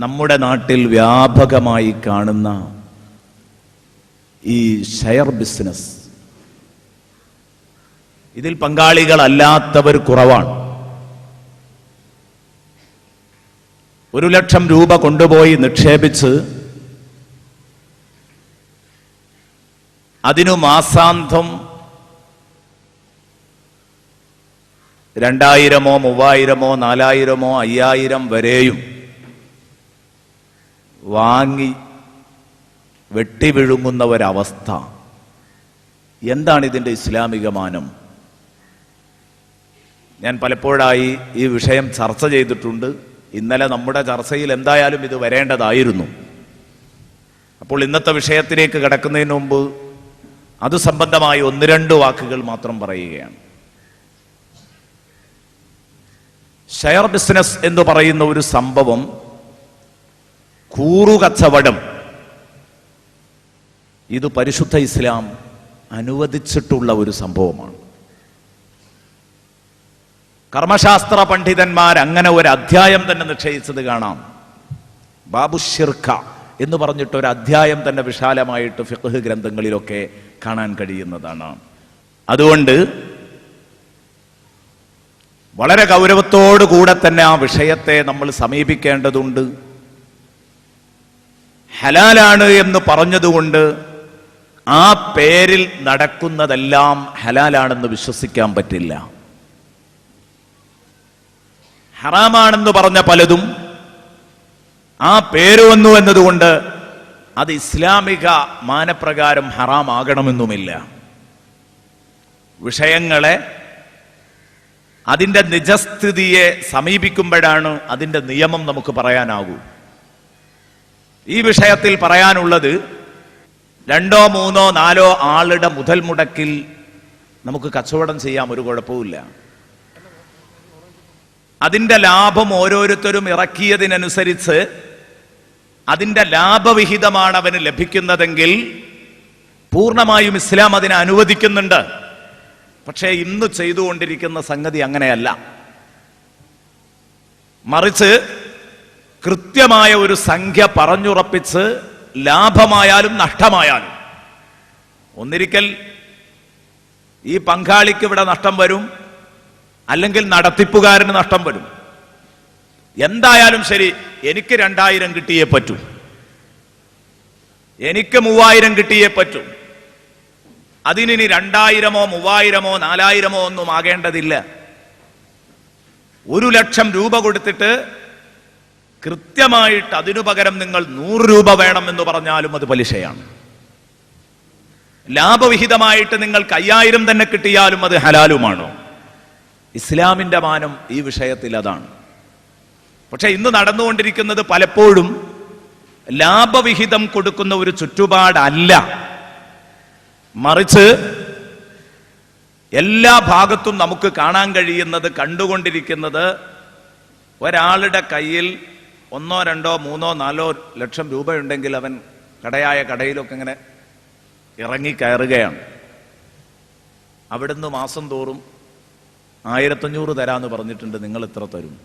നമ്മുടെ നാട്ടിൽ വ്യാപകമായി കാണുന്ന ഈ ഷെയർ ബിസിനസ്. ഇതിൽ പങ്കാളികളല്ലാത്തവർ കുറവാണ്. ഒരു ലക്ഷം രൂപ കൊണ്ടുപോയി നിക്ഷേപിച്ച് അതിനു മാസാന്തം രണ്ടായിരമോ മൂവായിരമോ നാലായിരമോ അയ്യായിരം വരെയും വാങ്ങി വെട്ടിവിഴുങ്ങുന്ന ഒരവസ്ഥ എന്താണ് ഇതിന്റെ ഇസ്ലാമിക മാനം? ഞാൻ പലപ്പോഴായി ഈ വിഷയം ചർച്ച ചെയ്തിട്ടുണ്ട്. ഇന്നലെ നമ്മുടെ ചർച്ചയിൽ എന്തായാലും ഇത് വരേണ്ടതായിരുന്നു. അപ്പോൾ ഇന്നത്തെ വിഷയത്തിലേക്ക് കിടക്കുന്നതിന് മുമ്പ് അത് സംബന്ധമായി ഒന്ന് രണ്ട് വാക്കുകൾ മാത്രം പറയുകയാണ്. ഷെയർ ബിസിനസ് എന്ന് പറയുന്ന ഒരു സംഭവം കൂറുകച്ചവടം. ഇത് പരിശുദ്ധ ഇസ്ലാം അനുവദിച്ചിട്ടുള്ള ഒരു സംഭവമാണ്. കർമ്മശാസ്ത്ര പണ്ഡിതന്മാർ അങ്ങനെ ഒരു അധ്യായം തന്നെ നിശ്ചയിച്ചത് കാണാം. ബാബു ഷിർഖ എന്ന് പറഞ്ഞിട്ട് ഒരു അധ്യായം തന്നെ വിശാലമായിട്ട് ഫിഖ് ഗ്രന്ഥങ്ങളിലൊക്കെ കാണാൻ കഴിയുന്നതാണ്. അതുകൊണ്ട് വളരെ ഗൗരവത്തോടു കൂടെ തന്നെ ആ വിഷയത്തെ നമ്മൾ സമീപിക്കേണ്ടതുണ്ട്. ഹലാലാണ് എന്ന് പറഞ്ഞതുകൊണ്ട് ആ പേരിൽ നടക്കുന്നതെല്ലാം ഹലാലാണെന്ന് വിശ്വസിക്കാൻ പറ്റില്ല. ഹറാമാണെന്ന് പറഞ്ഞ പലതും ആ പേര് വന്നു എന്നതുകൊണ്ട് അത് ഇസ്ലാമിക മാനപ്രകാരം ഹറാമാകണമെന്നുമില്ല. വിഷയങ്ങളെ അതിന്റെ നിജസ്ഥിതിയെ സമീപിക്കുമ്പോഴാണ് അതിന്റെ നിയമം നമുക്ക് പറയാനാകൂ. ഈ വിഷയത്തിൽ പറയാനുള്ളത് രണ്ടോ മൂന്നോ നാലോ ആളുടെ മുതൽ മുടക്കിൽ നമുക്ക് കച്ചവടം ചെയ്യാം ഒരു കുഴപ്പമില്ല അതിന്റെ ലാഭം ഓരോരുത്തരും ഇറക്കിയതിനനുസരിച്ച് അതിന്റെ ലാഭവിഹിതമാണ് അവന് ലഭിക്കുന്നതെങ്കിൽ പൂർണമായും ഇസ്ലാം അതിനെ അനുവദിക്കുന്നുണ്ട്. പക്ഷേ ഇന്ന് ചെയ്തുകൊണ്ടിരിക്കുന്ന സംഗതി അങ്ങനെയല്ല. മറിച്ച് കൃത്യമായ ഒരു സംഖ്യ പറഞ്ഞുറപ്പിച്ച് ലാഭമായാലും നഷ്ടമായാലും. ഒന്നിരിക്കൽ ഈ പങ്കാളിക്ക് ഇവിടെ നഷ്ടം വരും അല്ലെങ്കിൽ നടത്തിപ്പുകാരന് നഷ്ടം വരും. എന്തായാലും ശരി എനിക്ക് രണ്ടായിരം കിട്ടിയേ പറ്റൂ. എനിക്ക് മൂവായിരം കിട്ടിയേ പറ്റൂ. അതിനി രണ്ടായിരമോ മൂവായിരമോ നാലായിരമോ ഒന്നും ആകേണ്ടതില്ല. ഒരു ലക്ഷം രൂപ കൊടുത്തിട്ട് കൃത്യമായിട്ട് അതിനു പകരം നിങ്ങൾ നൂറ് രൂപ വേണം എന്ന് പറഞ്ഞാലും അത് പലിശയാണ്. ലാഭവിഹിതമായിട്ട് നിങ്ങൾക്ക് അയ്യായിരം തന്നെ കിട്ടിയാലും അത് ഹലാലുമാണോ? ഇസ്ലാമിന്റെ മാനം ഈ വിഷയത്തിൽ അതാണ്. പക്ഷെ ഇന്ന് നടന്നുകൊണ്ടിരിക്കുന്നത് പലപ്പോഴും ലാഭവിഹിതം കൊടുക്കുന്ന ഒരു ചുറ്റുപാടല്ല. മറിച്ച് എല്ലാ ഭാഗത്തും നമുക്ക് കാണാൻ കഴിയുന്നത് കണ്ടുകൊണ്ടിരിക്കുന്നത് ഒരാളുടെ കയ്യിൽ ഒന്നോ രണ്ടോ മൂന്നോ നാലോ ലക്ഷം രൂപയുണ്ടെങ്കിൽ അവൻ കടയായ കടയിലൊക്കെ ഇങ്ങനെ ഇറങ്ങി കയറുകയാണ്. അവിടുന്ന് മാസം തോറും ആയിരത്തഞ്ഞൂറ് തരാന്ന് പറഞ്ഞിട്ടുണ്ട് നിങ്ങൾ ഇത്ര തരും.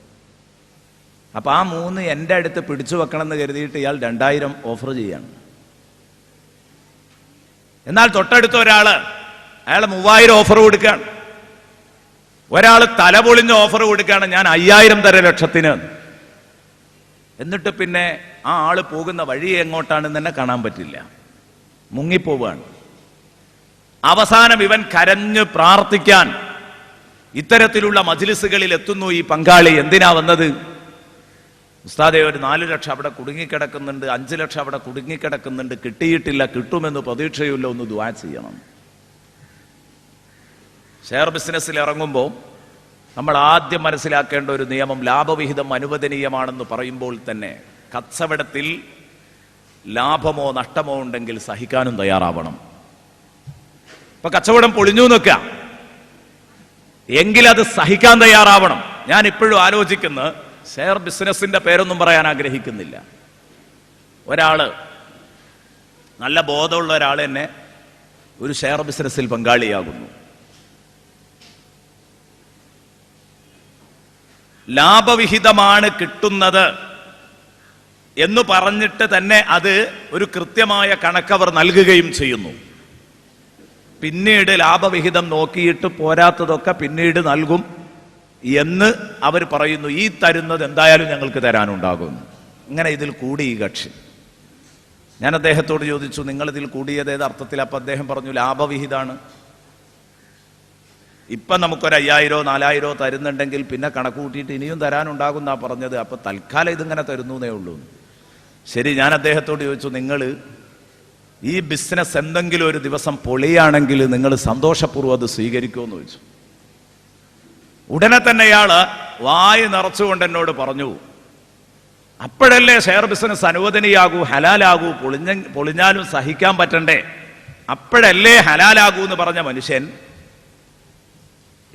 അപ്പൊ ആ മൂന്ന് എന്റെ അടുത്ത് പിടിച്ചു വെക്കണമെന്ന് കരുതിയിട്ട് ഇയാൾ രണ്ടായിരം ഓഫർ ചെയ്യാണ്. എന്നാൽ തൊട്ടടുത്ത ഒരാൾ അയാൾ മൂവായിരം ഓഫർ കൊടുക്കുകയാണ്. ഒരാൾ തലപൊളിഞ്ഞ ഓഫർ കൊടുക്കുകയാണ് ഞാൻ അയ്യായിരം തര ലക്ഷത്തിന്. എന്നിട്ട് പിന്നെ ആ ആൾ പോകുന്ന വഴി എങ്ങോട്ടാണെന്ന് തന്നെ കാണാൻ പറ്റില്ല. മുങ്ങിപ്പോവാണ്. അവസാനം ഇവൻ കരഞ്ഞ് പ്രാർത്ഥിക്കാൻ ഇത്തരത്തിലുള്ള മജിലിസുകളിൽ എത്തുന്നു ഈ പങ്കാളി. എന്തിനാ വന്നത്? ഉസ്താദെ ഒരു നാല് ലക്ഷം അവിടെ കുടുങ്ങിക്കിടക്കുന്നുണ്ട് അഞ്ച് ലക്ഷം അവിടെ കുടുങ്ങിക്കിടക്കുന്നുണ്ട് കിട്ടിയിട്ടില്ല കിട്ടുമെന്ന് പ്രതീക്ഷയില്ല ഒന്ന് ദ്വാ ചെയ്യണം. ഷെയർ ബിസിനസ്സിൽ ഇറങ്ങുമ്പോൾ നമ്മൾ ആദ്യം മനസ്സിലാക്കേണ്ട ഒരു നിയമം ലാഭവിഹിതം അനുവദനീയമാണെന്ന് പറയുമ്പോൾ തന്നെ കച്ചവടത്തിൽ ലാഭമോ നഷ്ടമോ ഉണ്ടെങ്കിൽ സഹിക്കാനും തയ്യാറാവണം. ഇപ്പൊ കച്ചവടം പൊളിഞ്ഞു നിൽക്കുക എങ്കിലത് സഹിക്കാൻ തയ്യാറാവണം. ഞാൻ ഇപ്പോഴും ആലോചിക്കുന്ന ഷെയർ ബിസിനസിന്റെ പേരൊന്നും പറയാൻ ആഗ്രഹിക്കുന്നില്ല. ഒരാൾ നല്ല ബോധമുള്ള ഒരാൾ തന്നെ ഒരു ഷെയർ ബിസിനസ്സിൽ പങ്കാളിയാകുന്നു ലാഭവിഹിതമാണ് കിട്ടുന്നത് എന്ന് പറഞ്ഞിട്ട് തന്നെ അത് ഒരു കൃത്യമായ കണക്കവർ നൽകുകയും ചെയ്യുന്നു. പിന്നീട് ലാഭവിഹിതം നോക്കിയിട്ട് പോരാത്തതൊക്കെ പിന്നീട് നൽകും എന്ന് അവർ പറയുന്നു. ഈ തരുന്നത് എന്തായാലും ഞങ്ങൾക്ക് തരാനുണ്ടാകും ഇങ്ങനെ ഇതിൽ കൂടി ഈ കക്ഷി. ഞാൻ അദ്ദേഹത്തോട് ചോദിച്ചു നിങ്ങൾ ഇതിൽ കൂടിയത് ഏത് അർത്ഥത്തിൽ അപ്പൊ അദ്ദേഹം പറഞ്ഞു ലാഭവിഹിതാണ്. ഇപ്പൊ നമുക്കൊരു അയ്യായിരോ നാലായിരോ തരുന്നുണ്ടെങ്കിൽ പിന്നെ കണക്ക് കൂട്ടിയിട്ട് ഇനിയും തരാനുണ്ടാകുന്നാ പറഞ്ഞത്. അപ്പോൾ തൽക്കാലം ഇതിങ്ങനെ തരുന്നേ ഉള്ളൂ. ശരി ഞാൻ അദ്ദേഹത്തോട് ചോദിച്ചു നിങ്ങൾ ഈ ബിസിനസ് എന്തെങ്കിലും ഒരു ദിവസം പൊളിയാണെങ്കിൽ നിങ്ങൾ സന്തോഷപൂർവം അത് സ്വീകരിക്കുമെന്ന് ചോദിച്ചു. ഉടനെ തന്നെ ഇയാൾ വായ് നിറച്ചുകൊണ്ട് എന്നോട് പറഞ്ഞു അപ്പോഴല്ലേ ഷെയർ ബിസിനസ് അനുവദനീയാകൂ ഹലാലാകൂ പൊളിഞ്ഞ പൊളിഞ്ഞാലും സഹിക്കാൻ പറ്റണ്ടേ? അപ്പോഴല്ലേ ഹലാലാകൂ എന്ന് പറഞ്ഞ മനുഷ്യൻ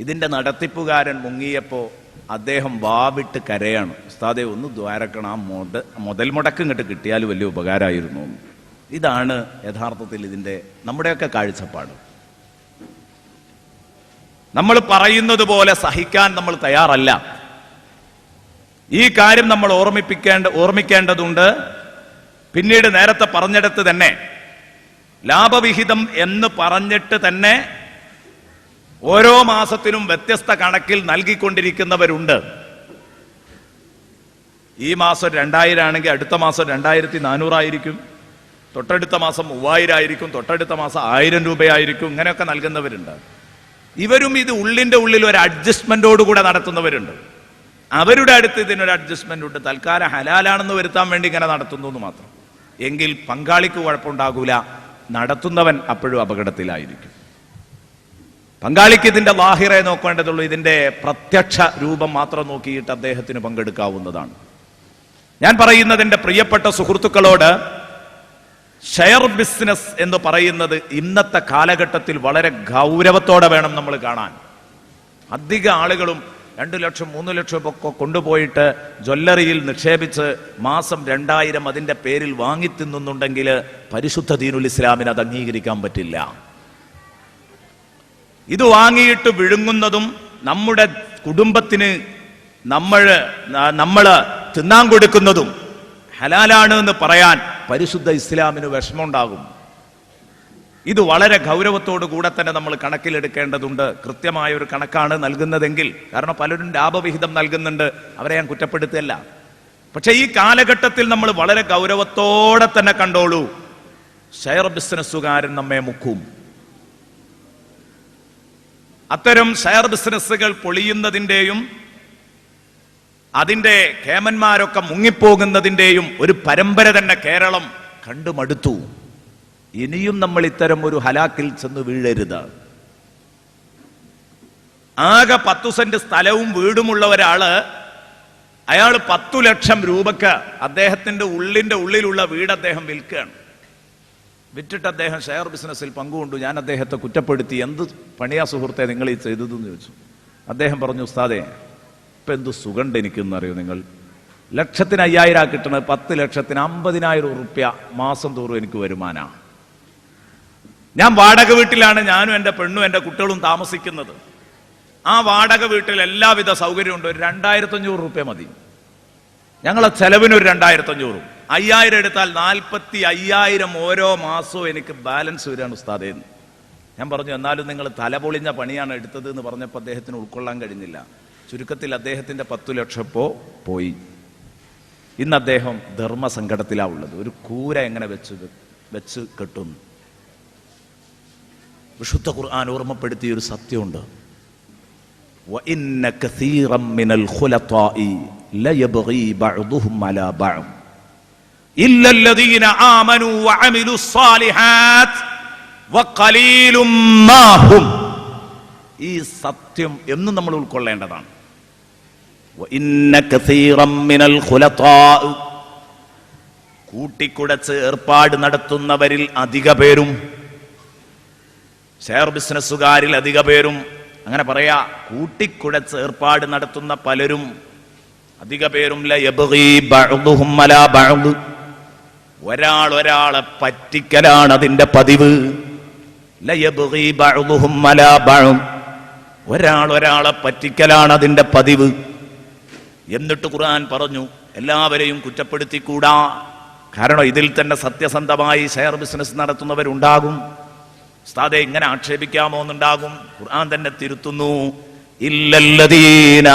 ഇതിന്റെ നടത്തിപ്പുകാരൻ മുങ്ങിയപ്പോൾ അദ്ദേഹം വാവിട്ട് കരയാണ്. ഉസ്താദെ ഒന്ന് ദ്വാരക്കണം. ആ മുത മുതൽ മുടക്കം ഇങ്ങോട്ട് കിട്ടിയാൽ വലിയ ഉപകാരമായിരുന്നു ഇതാണ് യഥാർത്ഥത്തിൽ ഇതിന്റെ നമ്മുടെയൊക്കെ കാഴ്ചപ്പാട്. നമ്മൾ പറയുന്നത് പോലെ സഹിക്കാൻ നമ്മൾ തയ്യാറല്ല. ഈ കാര്യം നമ്മൾ ഓർമ്മിപ്പിക്കേണ്ട ഓർമ്മിക്കേണ്ടതുണ്ട്. പിന്നീട് നേരത്തെ പറഞ്ഞെടുത്ത് തന്നെ ലാഭവിഹിതം എന്ന് പറഞ്ഞിട്ട് തന്നെ ഓരോ മാസത്തിനും വ്യത്യസ്ത കണക്കിൽ നൽകിക്കൊണ്ടിരിക്കുന്നവരുണ്ട്. ഈ മാസം രണ്ടായിരം ആണെങ്കിൽ അടുത്ത മാസം രണ്ടായിരത്തി നാനൂറായിരിക്കും തൊട്ടടുത്ത മാസം മൂവായിരം ആയിരിക്കും തൊട്ടടുത്ത മാസം ആയിരം രൂപയായിരിക്കും. ഇങ്ങനെയൊക്കെ നൽകുന്നവരുണ്ട്. ഇവരും ഇത് ഉള്ളിന്റെ ഉള്ളിൽ ഒരു അഡ്ജസ്റ്റ്മെന്റോട് കൂടെ നടത്തുന്നവരുണ്ട്. അവരുടെ അടുത്ത് ഇതിനൊരു അഡ്ജസ്റ്റ്മെന്റ് ഉണ്ട് തൽക്കാലം ഹലാലാണെന്ന് വരുത്താൻ വേണ്ടി ഇങ്ങനെ നടത്തുന്നു എന്ന് മാത്രം. എങ്കിൽ പങ്കാളിക്ക് കുഴപ്പമുണ്ടാകൂല. നടത്തുന്നവൻ അപ്പോഴും അപകടത്തിലായിരിക്കും. പങ്കാളിക്ക് ഇതിന്റെ ലാഹിറെ നോക്കേണ്ടതുള്ളൂ. ഇതിന്റെ പ്രത്യക്ഷ രൂപം മാത്രം നോക്കിയിട്ട് അദ്ദേഹത്തിന് പങ്കെടുക്കാവുന്നതാണ്. ഞാൻ പറയുന്നതിന്റെ പ്രിയപ്പെട്ട സുഹൃത്തുക്കളോട് ഷെയർ ബിസിനസ് എന്ന് പറയുന്നത് ഇന്നത്തെ കാലഘട്ടത്തിൽ വളരെ ഗൗരവത്തോടെ വേണം നമ്മൾ കാണാൻ. അധിക ആളുകളും രണ്ടു ലക്ഷം മൂന്ന് ലക്ഷം ഒക്കെ കൊണ്ടുപോയിട്ട് ജ്വല്ലറിയിൽ നിക്ഷേപിച്ച് മാസം രണ്ടായിരം അതിന്റെ പേരിൽ വാങ്ങി തിന്നുന്നുണ്ടെങ്കിൽ പരിശുദ്ധ ദീനുൽ ഇസ്ലാമിന് അത് അംഗീകരിക്കാൻ പറ്റില്ല. ഇത് വാങ്ങിയിട്ട് വിഴുങ്ങുന്നതും നമ്മുടെ കുടുംബത്തിന് നമ്മൾ നമ്മൾ തിന്നാൻ കൊടുക്കുന്നതും ഹലാലാണ് എന്ന് പറയാൻ പരിശുദ്ധ ഇസ്ലാമിന് വിഷമമുണ്ടാകും. ഇത് വളരെ ഗൗരവത്തോടു കൂടെ തന്നെ നമ്മൾ കണക്കിലെടുക്കേണ്ടതുണ്ട്. കൃത്യമായ ഒരു കണക്കാണ് നൽകുന്നതെങ്കിൽ കാരണം പലരും ലാഭവിഹിതം നൽകുന്നുണ്ട് അവരെ ഞാൻ കുറ്റപ്പെടുത്തുകയല്ല. പക്ഷേ ഈ കാലഘട്ടത്തിൽ നമ്മൾ വളരെ ഗൗരവത്തോടെ തന്നെ കണ്ടോളൂ. ഷെയർ ബിസിനസ്സുകാരൻ നമ്മെ മുക്കും. അത്തരം ഷെയർ ബിസിനസ്സുകൾ പൊളിയുന്നതിന്റെയും അതിന്റെ കേമന്മാരൊക്കെ മുങ്ങിപ്പോകുന്നതിന്റെയും ഒരു പരമ്പര തന്നെ കേരളം കണ്ടു മടുത്തു ഇനിയും നമ്മൾ ഇത്തരം ഒരു ഹലാക്കിൽ ചെന്ന് വീഴരുത്. ആകെ പത്തു സെന്റ് സ്ഥലവും വീടുമുള്ള ഒരാൾ അയാൾ പത്തു ലക്ഷം രൂപക്ക് അദ്ദേഹത്തിന്റെ ഉള്ളിന്റെ ഉള്ളിലുള്ള വീട് അദ്ദേഹം വിൽക്കുകയാണ്. വിറ്റിട്ട് അദ്ദേഹം ഷെയർ ബിസിനസ്സിൽ പങ്കുകൊണ്ടു. ഞാൻ അദ്ദേഹത്തെ കുറ്റപ്പെടുത്തി. എന്ത് പണിയാ സുഹൃത്തെ നിങ്ങൾ ഈ ചെയ്തതെന്ന് ചോദിച്ചു. അദ്ദേഹം പറഞ്ഞു ഉസ്താദേ ഇപ്പം എന്ത് സുഖണ്ട് എനിക്കെന്ന് അറിയോ നിങ്ങൾ? ലക്ഷത്തിന് അയ്യായിരം കിട്ടണത് പത്ത് ലക്ഷത്തിന് അമ്പതിനായിരം ഉറുപ്യ മാസം തോറും എനിക്ക് വരുമാന. ഞാൻ വാടക വീട്ടിലാണ് ഞാനും എന്റെ പെണ്ണും എന്റെ കുട്ടികളും താമസിക്കുന്നത്. ആ വാടക വീട്ടിൽ എല്ലാവിധ സൗകര്യമുണ്ട്. ഒരു രണ്ടായിരത്തഞ്ഞൂറ് റുപ്യ മതി. ഞങ്ങളെ ചെലവിനൊരു ഒരു രണ്ടായിരത്തി അഞ്ഞൂറും അയ്യായിരം എടുത്താൽ നാൽപ്പത്തി അയ്യായിരം ഓരോ മാസവും എനിക്ക് ബാലൻസ് വരികയാണ് ഉസ്താദേന്ന് ഞാൻ പറഞ്ഞു എന്നാലും നിങ്ങൾ തലപൊളിഞ്ഞ പണിയാണ് എടുത്തത് എന്ന് പറഞ്ഞപ്പോൾ അദ്ദേഹത്തിന് ഉൾക്കൊള്ളാൻ കഴിഞ്ഞില്ല ചുരുക്കത്തിൽ അദ്ദേഹത്തിന്റെ പത്തു ലക്ഷപ്പോ പോയി ഇന്ന് അദ്ദേഹം ധർമ്മസങ്കടത്തിലാ ഉള്ളത് ഒരു കൂര എങ്ങനെ വെച്ച് വെച്ച് കെട്ടുന്നു വിശുദ്ധ ഖുർആൻ ഓർമ്മപ്പെടുത്തിയ ഒരു സത്യമുണ്ട് وإن كثيرا من الخلطاء ليبغي بعضهم على بعض ഈ സത്യം എന്നും നമ്മൾ ഉൾക്കൊള്ളേണ്ടതാണ്. കൂട്ടിക്കുടച്ച് ഏർപ്പാട് നടത്തുന്നവരിൽ അധിക പേരും ഷെയർ ബിസിനസ്സുകാരിൽ അധിക പേരും അങ്ങനെ പറയാ കൂട്ടിക്കുടച്ച് ഏർപ്പാട് നടത്തുന്ന പലരും അധിക പേരും ഒരാൾ ഒരാളെ പറ്റിക്കലാണ് അതിന്റെ പതിവ്. ഒരാൾ ഒരാളെ പറ്റിക്കലാണ് അതിന്റെ പതിവ്. എന്നിട്ട് ഖുർആൻ പറഞ്ഞു എല്ലാവരെയും കുറ്റപ്പെടുത്തിക്കൂടാ. കാരണം ഇതിൽ തന്നെ സത്യസന്ധമായി ഷെയർ ബിസിനസ് നടത്തുന്നവരുണ്ടാകും. ഉസ്താദെ ഇങ്ങനെ ആക്ഷേപിക്കാമോ എന്നുണ്ടാകും. ഖുർആൻ തന്നെ തിരുത്തുന്നു ഇല്ലല്ലദീന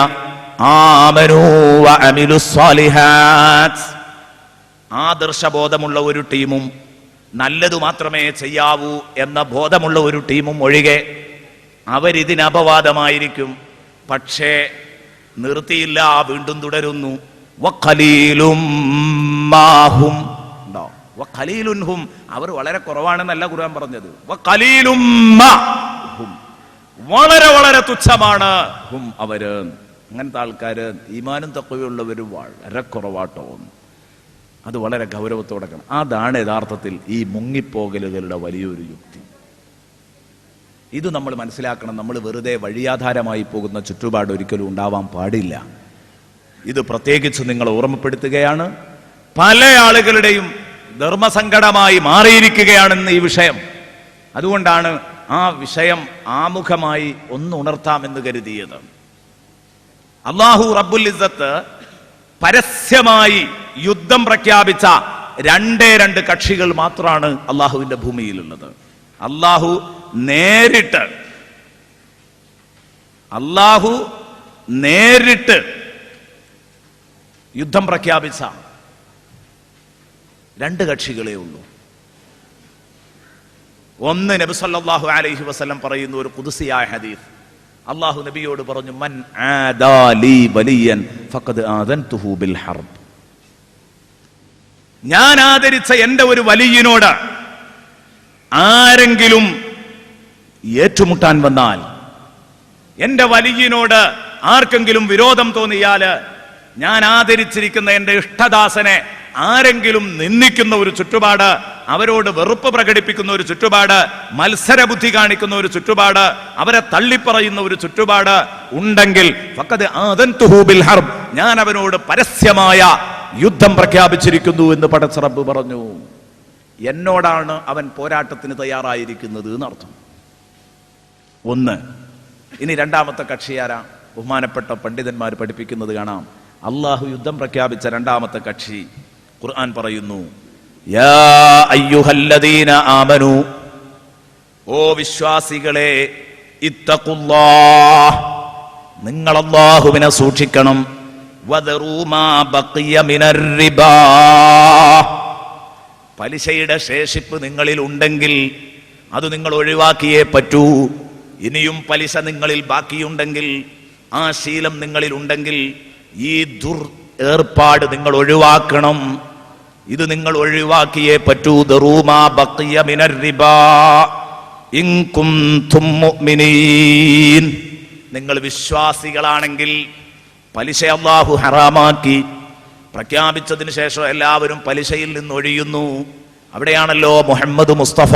ആമനൂ വഅമിലുസ് സ്വാലിഹാത്ത്. ആദർശബോധമുള്ള ഒരു ടീമും നല്ലതു മാത്രമേ ചെയ്യാവൂ എന്ന ബോധമുള്ള ഒരു ടീമും ഒഴികെ അവരിതിന് അപവാദമായിരിക്കും പക്ഷേ നിർത്തിയില്ല വീണ്ടും തുടരുന്നു. മാഹും. വഖലീലുൻഹും അവർ വളരെ കുറവാണെന്നല്ല ഖുർആൻ പറഞ്ഞത്. വളരെ വളരെ തുച്ഛമാണ് അവർ. അങ്ങനത്തെ ആൾക്കാര് ഈമാനും തക്കവയുള്ളവർ വളരെ കുറവാട്ടോ. അത് വളരെ ഗൗരവത്തോടെ കാണും അതാണ് യഥാർത്ഥത്തിൽ ഈ മുങ്ങിപ്പോകലുകളുടെ വലിയൊരു യുക്തി. ഇത് നമ്മൾ മനസ്സിലാക്കണം. നമ്മൾ വെറുതെ വഴിയാധാരമായി പോകുന്ന ചുറ്റുപാട് ഒരിക്കലും ഉണ്ടാവാൻ പാടില്ല. ഇത് പ്രത്യേകിച്ച് നിങ്ങൾ ഓർമ്മപ്പെടുത്തുകയാണ്. പല ആളുകളുടെയും ധർമ്മസങ്കടമായി മാറിയിരിക്കുകയാണെന്ന് ഈ വിഷയം. അതുകൊണ്ടാണ് ആ വിഷയം ആമുഖമായി ഒന്ന് ഉണർത്താമെന്ന് കരുതിയത്. അള്ളാഹു റബ്ബുൽ ഇസ്സത്ത് പരസ്യമായി യുദ്ധം പ്രഖ്യാപിച്ച രണ്ടേ രണ്ട് കക്ഷികൾ മാത്രമാണ് അള്ളാഹുവിന്റെ ഭൂമിയിലുള്ളത് അള്ളാഹു നേരിട്ട് അള്ളാഹു നേരിട്ട് യുദ്ധം പ്രഖ്യാപിച്ച രണ്ട് കക്ഷികളേ ഉള്ളൂ. ഒന്ന് നബി സല്ലല്ലാഹു അലൈഹി വസല്ലം പറയുന്ന ഒരു കുതിസിയായ ഹദീസ്. അള്ളാഹു നബിയോട് പറഞ്ഞു മൻ വലിയൻ ബിൽ ഹർബ്. ഞാൻ ആദരിച്ച എന്റെ ഒരു വലിയനോട് ആരെങ്കിലും ഏറ്റുമുട്ടാൻ വന്നാൽ എന്റെ വലിയനോട് ആർക്കെങ്കിലും വിരോധം തോന്നിയാൽ ഞാൻ ആദരിച്ചിരിക്കുന്ന എന്റെ ഇഷ്ടദാസനെ ആരെങ്കിലും നിന്ദിക്കുന്ന ഒരു ചുറ്റുപാട് അവരോട് വെറുപ്പ് പ്രകടിപ്പിക്കുന്ന ഒരു ചുറ്റുപാട് മത്സരബുദ്ധി കാണിക്കുന്ന ഒരു ചുറ്റുപാട് അവരെ തള്ളിപ്പറയുന്ന ഒരു ചുറ്റുപാട് ഉണ്ടെങ്കിൽ ഹർബ് ഞാൻ അവനോട് പരസ്യമായ യുദ്ധം പ്രഖ്യാപിച്ചിരിക്കുന്നു എന്ന് പടച്ചറബ് പറഞ്ഞു. എന്നോടാണ് അവൻ പോരാട്ടത്തിന് തയ്യാറായിരിക്കുന്നത് എന്നർത്ഥം. ഒന്ന് ഇനി രണ്ടാമത്തെ കക്ഷിയാരാ ബഹുമാനപ്പെട്ട പണ്ഡിതന്മാർ പഠിപ്പിക്കുന്നത് കാണാം. അള്ളാഹു യുദ്ധം പ്രഖ്യാപിച്ച രണ്ടാമത്തെ കക്ഷി ഖുർആൻ പറയുന്നു ആമനു ഓ വിശ്വാസികളെ നിങ്ങൾ അള്ളാഹുവിനെ സൂക്ഷിക്കണം. പലിശയുടെ ശേഷിപ്പ് നിങ്ങളിൽ ഉണ്ടെങ്കിൽ അത് നിങ്ങൾ ഒഴിവാക്കിയേ പറ്റൂ. ഇനിയും പലിശ നിങ്ങളിൽ ബാക്കിയുണ്ടെങ്കിൽ ആ ശീലം നിങ്ങളിൽ ഉണ്ടെങ്കിൽ ഈ ദുർ ഏർപ്പാട് നിങ്ങൾ ഒഴിവാക്കണം. ഇത് നിങ്ങൾ ഒഴിവാക്കിയേ പറ്റൂ. ദറൂമാ ബഖിയ മിനർ റിബാ. ഇൻ കുന്തും നിങ്ങൾ വിശ്വാസികളാണെങ്കിൽ പലിശ അള്ളാഹു ഹറാമാക്കി. പ്രഖ്യാപിച്ചതിന് ശേഷം എല്ലാവരും പലിശയിൽ നിന്ന് ഒഴിയുന്നു. അവിടെയാണല്ലോ മുഹമ്മദ് മുസ്തഫ.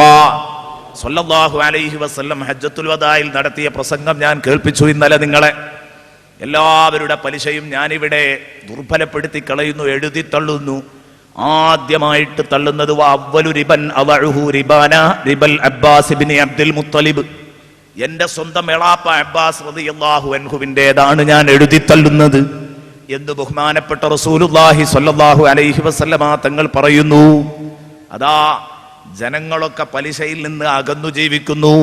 സൊല്ലാഹു അലൈഹി വസല്ലം ഹജ്ജത്തുൽ വദായിൽ നടത്തിയ പ്രസംഗം ഞാൻ കേൾപ്പിച്ചു ഇന്നലെ നിങ്ങളെ. എല്ലാവരുടെ പലിശയും ഞാനിവിടെ ദുർബലപ്പെടുത്തി കളയുന്നു എഴുതി തള്ളുന്നു. ആദ്യമായിട്ട് തള്ളുന്നത് rebel Abbas Ibni Abdul Muttalib. എന്റെ സ്വന്തം എളാപ്പ അബ്ബാസ് റളിയല്ലാഹു അൻഹുവിന്റെതാണ് ഞാൻ എഴുതി തള്ളുന്നത്. എന്ന് ബഹുമാനപ്പെട്ട റസൂലുല്ലാഹി സല്ലാഹു അലൈഹി വസല്ലമ തങ്ങൾ പറയുന്നു അതാ ജനങ്ങളൊക്കെ പലിശയിൽ നിന്ന് അകന്നു ജീവിക്കുന്നു.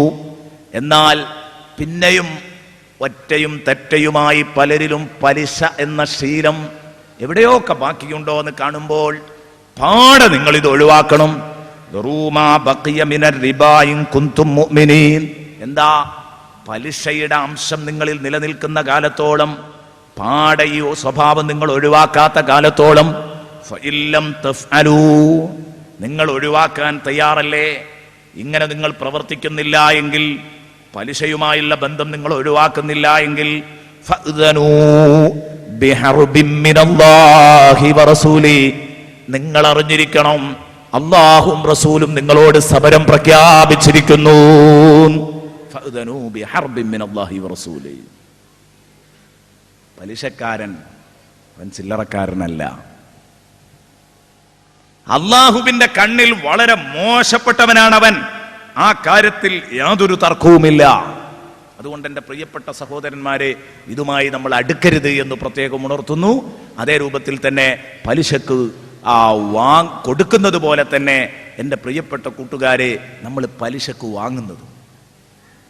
എന്നാൽ പിന്നെയും ഒറ്റയും തെറ്റയുമായി പലരിലും പലിശ എന്ന ശീലം എവിടെയൊക്കെ ബാക്കിയുണ്ടോ എന്ന് കാണുമ്പോൾ പാടെ നിങ്ങൾ ഇത് ഒഴിവാക്കണം എന്താ? പലിശയുടെ അംശം നിങ്ങളിൽ നിലനിൽക്കുന്ന കാലത്തോളം പാടെ ഈ സ്വഭാവം നിങ്ങൾ ഒഴിവാക്കാത്ത കാലത്തോളം നിങ്ങൾ ഒഴിവാക്കാൻ തയ്യാറല്ലേ? ഇങ്ങനെ നിങ്ങൾ പ്രവർത്തിക്കുന്നില്ല എങ്കിൽ പലിശയുമായുള്ള ബന്ധം നിങ്ങൾ ഒഴിവാക്കുന്നില്ല എങ്കിൽ നിങ്ങൾ അറിഞ്ഞിരിക്കണം അള്ളാഹും റസൂലും നിങ്ങളോട് സമരം പ്രഖ്യാപിച്ചിരിക്കുന്നു. പലിശക്കാരൻ അവൻ ചില്ലറക്കാരനല്ല. അള്ളാഹുവിന്റെ കണ്ണിൽ വളരെ മോശപ്പെട്ടവനാണ് അവൻ ആ കാര്യത്തിൽ യാതൊരു തർക്കവുമില്ല. അതുകൊണ്ട് എന്റെ പ്രിയപ്പെട്ട സഹോദരന്മാരെ ഇതുമായി നമ്മൾ അടുക്കരുത് എന്ന് പ്രത്യേകം ഉണർത്തുന്നു. അതേ രൂപത്തിൽ തന്നെ പലിശക്ക് ആ വാങ് കൊടുക്കുന്നത് പോലെ തന്നെ എന്റെ പ്രിയപ്പെട്ട കൂട്ടുകാരെ നമ്മൾ പലിശക്ക് വാങ്ങുന്നത്.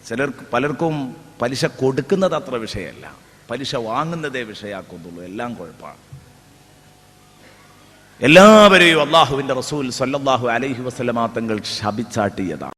ചിലർക്ക് പലർക്കും പലിശ കൊടുക്കുന്നത് അത്ര വിഷയമല്ല. പലിശ വാങ്ങുന്നതേ വിഷയാക്കുന്നുള്ളൂ. എല്ലാം കുഴപ്പമാണ്. എല്ലാവരെയും അള്ളാഹുവിന്റെ റസൂൽ സല്ലല്ലാഹു അലൈഹി വസല്ലമ തങ്ങൾ ശപിച്ചാട്ടിയതാണ്.